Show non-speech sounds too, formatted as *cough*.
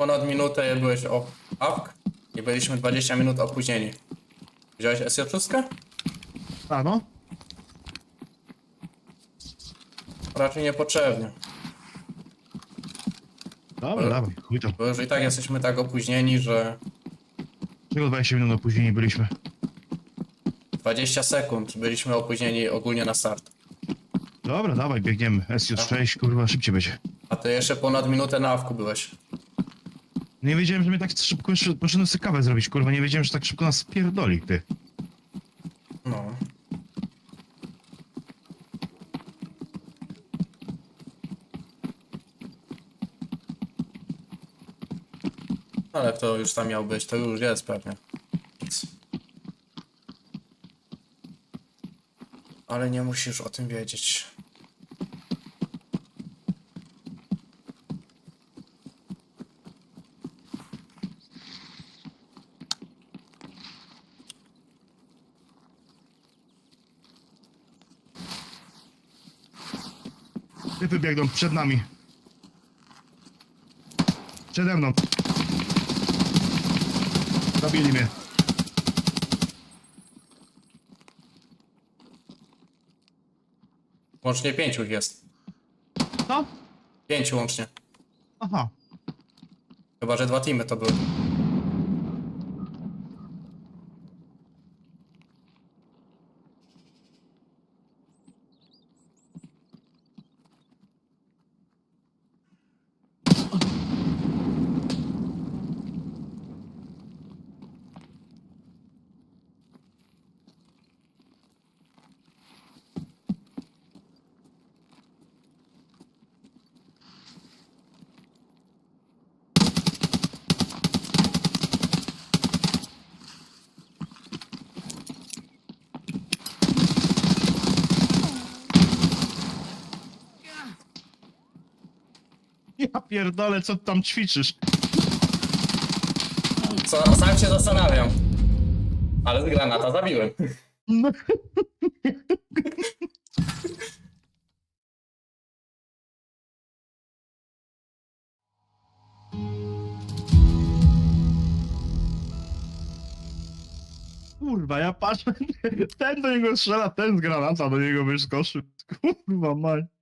ponad minutę byłeś o awk i byliśmy 20 minut opóźnieni. Wziąłeś SJ6? A no? Raczej niepotrzebnie. Dobra, dawaj, chuj tam. Bo już i tak jesteśmy tak opóźnieni, że Czego 20 minut opóźnieni byliśmy? 20 sekund byliśmy opóźnieni ogólnie na start. Dobra, dawaj, biegniemy. SJ6, kurwa, szybciej będzie. A ty jeszcze ponad minutę na awku byłeś. Nie wiedziałem, że mnie tak szybko jeszcze poszedłem sobie kawę zrobić, kurwa, nie wiedziałem, że tak szybko nas spierdoli, ty. No. Ale to już tam miał być, to już jest pewnie. Ale nie musisz o tym wiedzieć. Typy biegną przed nami. Przede mną. Zabili mnie. Łącznie pięciu ich jest. Co? Pięciu łącznie. Aha. Chyba, że dwa teamy to były. *laughs* Ja pierdolę, co ty tam ćwiczysz? Co, sam się zastanawiam. Ale z granata zabiłem. No. Kurwa, ja patrzę, *laughs* ten do niego strzela, ten z granata do niego wyskoczył. Kurwa, maj.